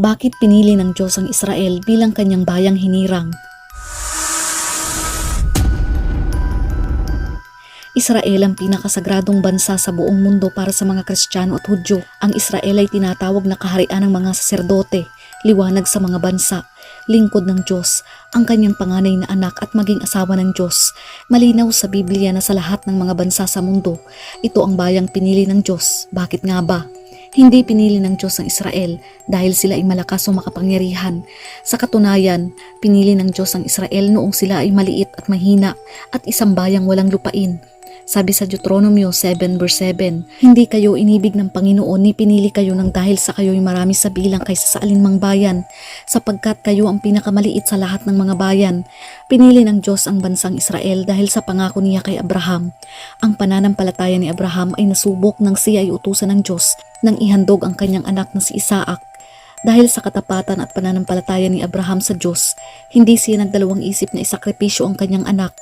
Bakit pinili ng Diyos ang Israel bilang kanyang bayang hinirang? Israel ang pinakasagradong bansa sa buong mundo para sa mga Kristiyano at Hudyo. Ang Israel ay tinatawag na kaharian ng mga saserdote, liwanag sa mga bansa, lingkod ng Diyos, ang kanyang panganay na anak at maging asawa ng Diyos. Malinaw sa Biblia na sa lahat ng mga bansa sa mundo, ito ang bayang pinili ng Diyos. Bakit nga ba? Hindi pinili ng Diyos ang Israel dahil sila ay malakas o makapangyarihan. Sa katunayan, pinili ng Diyos ang Israel noong sila ay maliit at mahina at isang bayang walang lupain. Sabi sa Deuteronomio 7 verse 7, Hindi kayo inibig ng Panginoon ni pinili kayo ng dahil sa kayo'y marami sa bilang kaysa sa alinmang bayan, sapagkat kayo ang pinakamaliit sa lahat ng mga bayan. Pinili ng Diyos ang bansang Israel dahil sa pangako niya kay Abraham. Ang pananampalataya ni Abraham ay nasubok nang siya ay utusan ng Diyos nang ihandog ang kanyang anak na si Isaac. Dahil sa katapatan at pananampalataya ni Abraham sa Diyos, hindi siya nagdalawang isip na isakripisyo ang kanyang anak.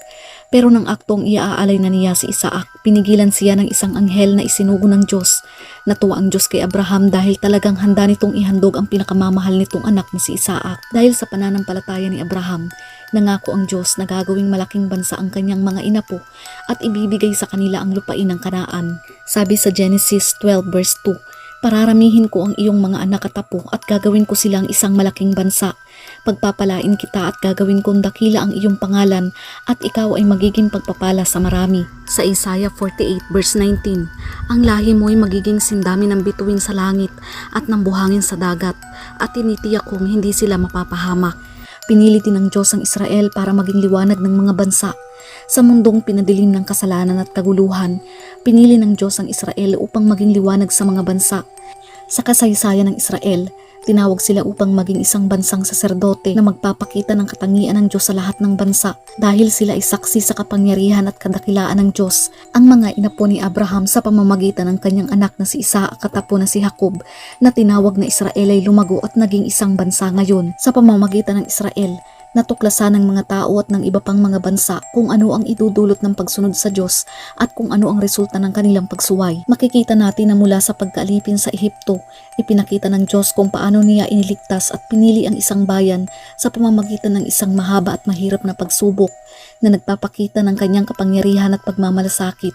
Pero nang aktong iaalay na niya si Isaac, pinigilan siya ng isang anghel na isinugo ng Diyos. Natuwa ang Diyos kay Abraham dahil talagang handa nitong ihandog ang pinakamamahal nitong anak na si Isaac. Dahil sa pananampalataya ni Abraham, nangako ang Diyos na gagawing malaking bansa ang kanyang mga inapo at ibibigay sa kanila ang lupain ng kanaan. Sabi sa Genesis 12 verse 2, Pararamihin ko ang iyong mga anak at apo at gagawin ko silang isang malaking bansa. Pagpapalain kita at gagawin kong dakila ang iyong pangalan at ikaw ay magiging pagpapala sa marami. Sa Isaiah 48 verse 19, Ang lahi mo ay magiging sindami ng bituin sa langit at ng buhangin sa dagat at tinitiyak kong hindi sila mapapahamak. Pinili din ng Diyos ang Israel para maging liwanag ng mga bansa. Sa mundong pinadilim ng kasalanan at kaguluhan, pinili ng Diyos ang Israel upang maging liwanag sa mga bansa. Sa kasaysayan ng Israel, tinawag sila upang maging isang bansang saserdote na magpapakita ng katangian ng Diyos sa lahat ng bansa dahil sila ay saksi sa kapangyarihan at kadakilaan ng Diyos. Ang mga inapo ni Abraham sa pamamagitan ng kanyang anak na si Isaac at apo na si Jacob na tinawag na Israel ay lumago at naging isang bansa ngayon. Sa pamamagitan ng Israel, natuklasan ng mga tao at ng iba pang mga bansa kung ano ang idudulot ng pagsunod sa Diyos at kung ano ang resulta ng kanilang pagsuway. Makikita natin na mula sa pagkaalipin sa Ehipto, ipinakita ng Diyos kung paano niya iniligtas at pinili ang isang bayan sa pamamagitan ng isang mahaba at mahirap na pagsubok na nagpapakita ng kanyang kapangyarihan at pagmamalasakit.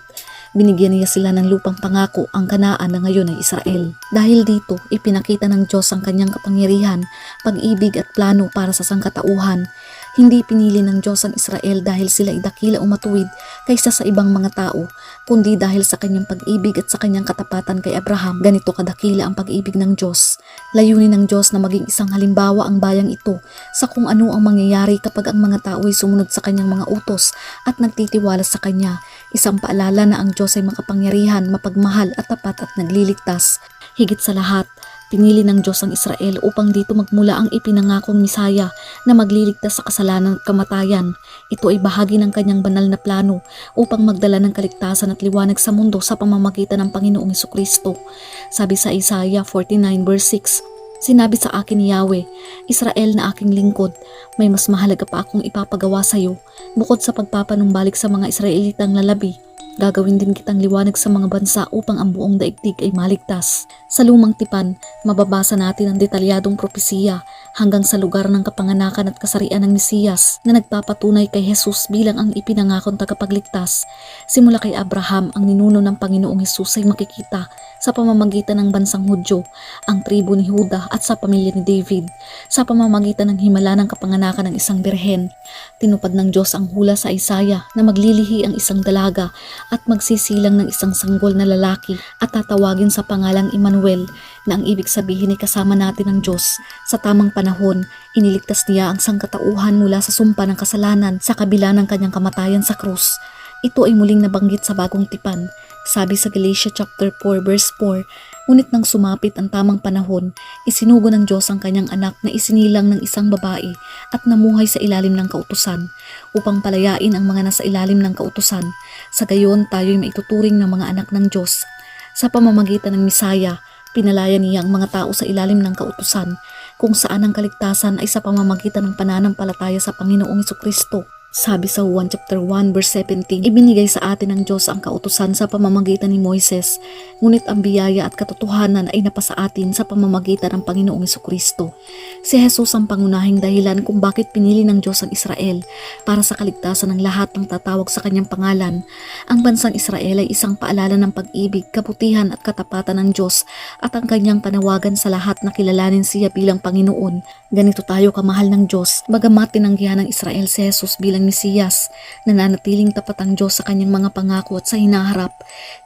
Binigyan niya sila ng lupang pangako ang kanaan na ngayon ay Israel. Dahil dito, ipinakita ng Diyos ang kanyang kapangyarihan, pag-ibig at plano para sa sangkatauhan. Hindi pinili ng Diyos ang Israel dahil sila ay dakila o matuwid kaysa sa ibang mga tao, kundi dahil sa kanyang pag-ibig at sa kanyang katapatan kay Abraham. Ganito kadakila ang pag-ibig ng Diyos. Layunin ng Diyos na maging isang halimbawa ang bayang ito sa kung ano ang mangyayari kapag ang mga tao ay sumunod sa kanyang mga utos at nagtitiwala sa kanya. Isang paalala na ang Diyos ay makapangyarihan, mapagmahal at tapat at nagliligtas. Higit sa lahat, Pinili ng Diyos ang Israel upang dito magmula ang ipinangakong misaya na magliligtas sa kasalanan at kamatayan. Ito ay bahagi ng kanyang banal na plano upang magdala ng kaligtasan at liwanag sa mundo sa pamamagitan ng Panginoong Kristo. Sabi sa Isaiah 49 verse 6, Sinabi sa akin ni Yahweh, Israel na aking lingkod, may mas mahalaga pa akong ipapagawa sa iyo bukod sa pagpapanumbalik sa mga Israelitang lalabi Gagawin din kitang liwanag sa mga bansa upang ang buong daigdig ay maligtas. Sa lumang tipan, mababasa natin ang detalyadong propesiya hanggang sa lugar ng kapanganakan at kasarian ng Mesiyas na nagpapatunay kay Jesus bilang ang ipinangakong tagapagligtas. Simula kay Abraham, ang ninuno ng Panginoong Jesus ay makikita sa pamamagitan ng bansang Hudyo, ang tribo ni Huda at sa pamilya ni David. Sa pamamagitan ng himala ng kapanganakan ng isang birhen, tinupad ng Diyos ang hula sa Isaiah na maglilihi ang isang dalaga at magsisilang ng isang sanggol na lalaki at tatawagin sa pangalang Emmanuel na ang ibig sabihin ay kasama natin ng Diyos. Sa tamang panahon, iniligtas niya ang sangkatauhan mula sa sumpa ng kasalanan sa kabila ng kanyang kamatayan sa krus. Ito ay muling nabanggit sa bagong tipan sabi sa Galatia chapter 4 verse 4, ngunit nang sumapit ang tamang panahon, isinugo ng Diyos ang kanyang anak na isinilang ng isang babae at namuhay sa ilalim ng kautusan upang palayain ang mga nasa ilalim ng kautusan. Sa gayon, tayo'y maituturing ng mga anak ng Diyos. Sa pamamagitan ng Misaya, pinalaya niya ang mga tao sa ilalim ng kautusan kung saan ang kaligtasan ay sa pamamagitan ng pananampalataya sa Panginoong Kristo Sabi sa Juan chapter 1 verse 17, ibinigay sa atin ng Diyos ang kautusan sa pamamagitan ni Moises, ngunit ang biyaya at katotohanan ay napasa atin sa pamamagitan ng Panginoong Kristo. Si Jesus ang pangunahing dahilan kung bakit pinili ng Diyos ang Israel para sa kaligtasan ng lahat ng tatawag sa kanyang pangalan. Ang bansang Israel ay isang paalala ng pag-ibig, kabutihan at katapatan ng Diyos at ang kanyang panawagan sa lahat na kilalanin siya bilang Panginoon. Ganito tayo kamahal ng Diyos, bagamat tinanggihan ng Israel si Jesus bilang Mesiyas, nananatiling tapat ang Diyos sa kanyang mga pangako at sa hinaharap.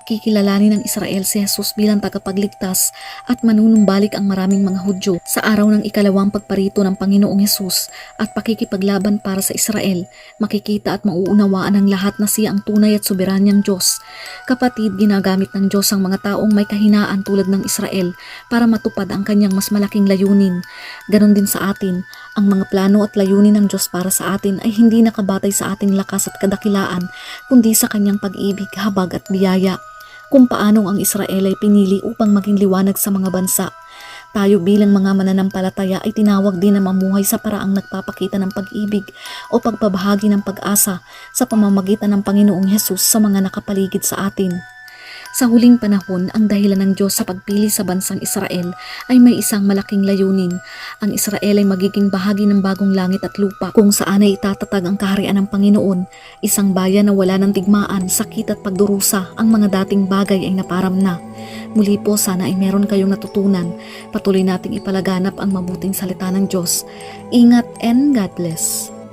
Kikilalanin ng Israel si Jesus bilang tagapagligtas at manunumbalik ang maraming mga Hudyo sa araw ng ikalawang pagparito ng Panginoong Jesus at pakikipaglaban para sa Israel. Makikita at mauunawaan ng lahat na siya ang tunay at soberanyang Diyos. Kapatid, ginagamit ng Diyos ang mga taong may kahinaan tulad ng Israel para matupad ang kanyang mas malaking layunin. Ganon din sa atin, ang mga plano at layunin ng Diyos para sa atin ay hindi nakabatay sa ating lakas at kadakilaan, kundi sa kanyang pag-ibig, habag at biyaya. Kung paano ang Israel ay pinili upang maging liwanag sa mga bansa. Tayo bilang mga mananampalataya ay tinawag din na mamuhay sa paraang nagpapakita ng pag-ibig o pagpabahagi ng pag-asa sa pamamagitan ng Panginoong Hesus sa mga nakapaligid sa atin. Sa huling panahon, ang dahilan ng Diyos sa pagpili sa bansang Israel ay may isang malaking layunin. Ang Israel ay magiging bahagi ng bagong langit at lupa kung saan ay itatatag ang kaharian ng Panginoon. Isang bayan na wala ng digmaan, sakit at pagdurusa, ang mga dating bagay ay naparam na. Muli po sana ay meron kayong natutunan. Patuloy nating ipalaganap ang mabuting salita ng Diyos. Ingat and God bless.